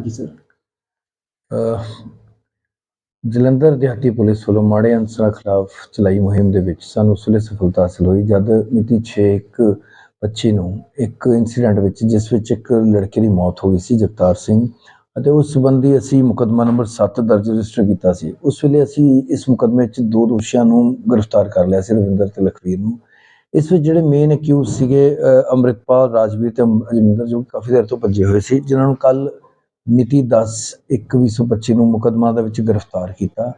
ਜੀ ਸਰ ਜਲੰਧਰ ਦਿਹਾਤੀ ਪੁਲਿਸ ਵੱਲੋਂ ਮਾੜੇ ਅਨਸਰਾਂ ਖਿਲਾਫ ਚਲਾਈ ਮੁਹਿੰਮ ਦੇ ਵਿੱਚ ਸਾਨੂੰ ਉਸ ਸਫਲਤਾ ਹਾਸਲ ਹੋਈ, ਜਦ ਮਿਤੀ 6/25 ਨੂੰ ਇੱਕ ਇਨਸੀਡੈਂਟ ਵਿੱਚ, ਜਿਸ ਵਿੱਚ ਇੱਕ ਲੜਕੇ ਦੀ ਮੌਤ ਹੋ ਗਈ ਸੀ, ਜਗਤਾਰ ਸਿੰਘ, ਅਤੇ ਉਸ ਸੰਬੰਧੀ ਅਸੀਂ ਮੁਕੱਦਮਾ ਨੰਬਰ 7 ਦਰਜ ਰਜਿਸਟਰ ਕੀਤਾ ਸੀ। ਉਸ ਵੇਲੇ ਅਸੀਂ ਇਸ ਮੁਕੱਦਮੇ ਵਿੱਚ ਦੋ ਦੋਸ਼ੀਆਂ ਨੂੰ ਗ੍ਰਿਫਤਾਰ ਕਰ ਲਿਆ ਸੀ, ਰਵਿੰਦਰ ਤੇ ਲਖਵੀਰ ਨੂੰ। ਇਸ ਵਿੱਚ ਜਿਹੜੇ ਮੇਨ ਅਕਿਊਜ਼ ਸੀਗੇ, ਅਹ, ਅੰਮ੍ਰਿਤਪਾਲ, ਰਾਜਵੀਰ ਤੇ ਅਮ- ਅਜਿੰਦਰ ਜੋ ਕਾਫੀ ਦੇਰ ਤੋਂ ਭੱਜੇ ਹੋਏ ਸੀ, ਜਿਨ੍ਹਾਂ ਨੂੰ ਕੱਲ ਮਿਤੀ 10 1/2025 ਨੂੰ ਮੁਕੱਦਮਾ ਦੇ ਵਿੱਚ ਗ੍ਰਿਫਤਾਰ ਕੀਤਾ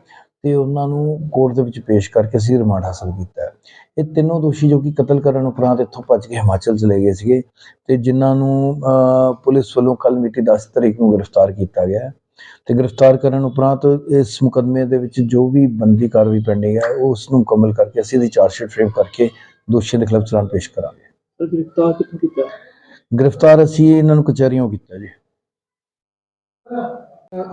ਤੇ ਉਹਨਾਂ ਨੂੰ ਕੋਰਟ ਦੇ ਵਿੱਚ ਪੇਸ਼ ਕਰਕੇ ਅਸੀਂ ਰਿਮਾਂਡ ਹਾਸਲ ਕੀਤਾ। ਇਹ ਤਿੰਨੋਂ ਦੋਸ਼ੀ ਜੋ ਕਿ ਕਤਲ ਕਰਨ ਉਪਰੰਤ ਇੱਥੋਂ ਭੱਜ ਕੇ ਹਿਮਾਚਲ ਚਲੇ ਗਏ ਸੀਗੇ ਤੇ ਜਿਨ੍ਹਾਂ ਨੂੰ ਪੁਲਿਸ ਵੱਲੋਂ ਕੱਲ ਮਿਤੀ 10 ਤਰੀਕ ਨੂੰ ਗ੍ਰਿਫਤਾਰ ਕੀਤਾ ਗਿਆ। ਤੇ ਗ੍ਰਿਫਤਾਰ ਕਰਨ ਉਪਰੰਤ ਇਸ ਮੁਕੱਦਮੇ ਦੇ ਵਿੱਚ ਜੋ ਵੀ ਬੰਦੀ ਕਾਰਵਾਈ ਪੈਂਡਿੰਗ ਹੈ ਉਹ ਉਸ ਨੂੰ ਮੁਕੰਮਲ ਕਰਕੇ ਅਸੀਂ ਇਹਦੀ ਚਾਰਜਸ਼ੀਟ ਫਰੇਮ ਕਰਕੇ ਦੋਸ਼ੀਆਂ ਦੇ ਖਿਲਾਫ ਚਲਾਨ ਪੇਸ਼ ਕਰਾਂਗੇ। ਗ੍ਰਿਫਤਾਰ ਕਿੱਥੋਂ ਕੀਤਾ? ਗ੍ਰਿਫਤਾਰ ਅਸੀਂ ਇਹਨਾਂ ਨੂੰ ਕਚਹਿਰੀਆਂ ਕੀਤਾ ਜੀ।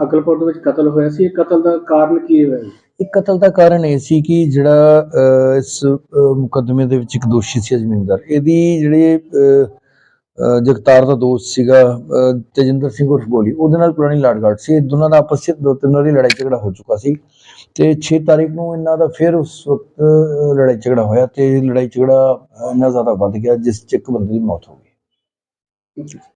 ਅਕਲਪੁਰ ਦੇ ਵਿੱਚ ਕਤਲ ਹੋਇਆ ਸੀ। ਇਹ ਕਤਲ ਦਾ ਕਾਰਨ ਕੀ ਹੋਇਆ ਜੀ ਇਹ ਕਤਲ ਦਾ ਕਾਰਨ ਇਹ ਸੀ ਕਿ ਜਿਹੜਾ ਅਹ, ਇਸ ਅਹ, ਦੇ ਵਿੱਚ ਇੱਕ ਦੋਸ਼ੀ ਸੀ ਅਜਮਿੰਦਰ। ਇਹਦੀ ਜਿਹੜੇ ਅਹ, ਅਹ, ਜਗਤਾਰ ਦਾ ਦੋਸਤ ਸੀਗਾ ਅਹ, ਤੇਜਿੰਦਰ ਸਿੰਘ ਉਰਫ ਗੋਲੀ ਉਹਦੇ ਨਾਲ ਪੁਰਾਣੀ ਲਾੜਗਾਟ ਸੀ। ਇਹ ਦੋਨਾਂ ਦਾ ਆਪਸ ਵਿੱਚ ਦੋ ਤਿੰਨ ਵਾਰੀ ਲੜਾਈ ਝਗੜਾ ਹੋ ਚੁੱਕਾ ਸੀ ਤੇ 6 ਤਾਰੀਖ ਨੂੰ ਇਹਨਾਂ ਦਾ ਫਿਰ ਉਸ ਵਕਤ ਅਹ, ਲੜਾਈ ਝਗੜਾ ਹੋਇਆ ਤੇ ਲੜਾਈ ਝਗੜਾ ਅਹ, ਇੰਨਾ ਜ਼ਿਆਦਾ ਵੱਧ ਗਿਆ ਜਿਸ ਚ ਇੱਕ ਬੰਦੇ ਦੀ ਮੌਤ ਹੋ ਗਈ।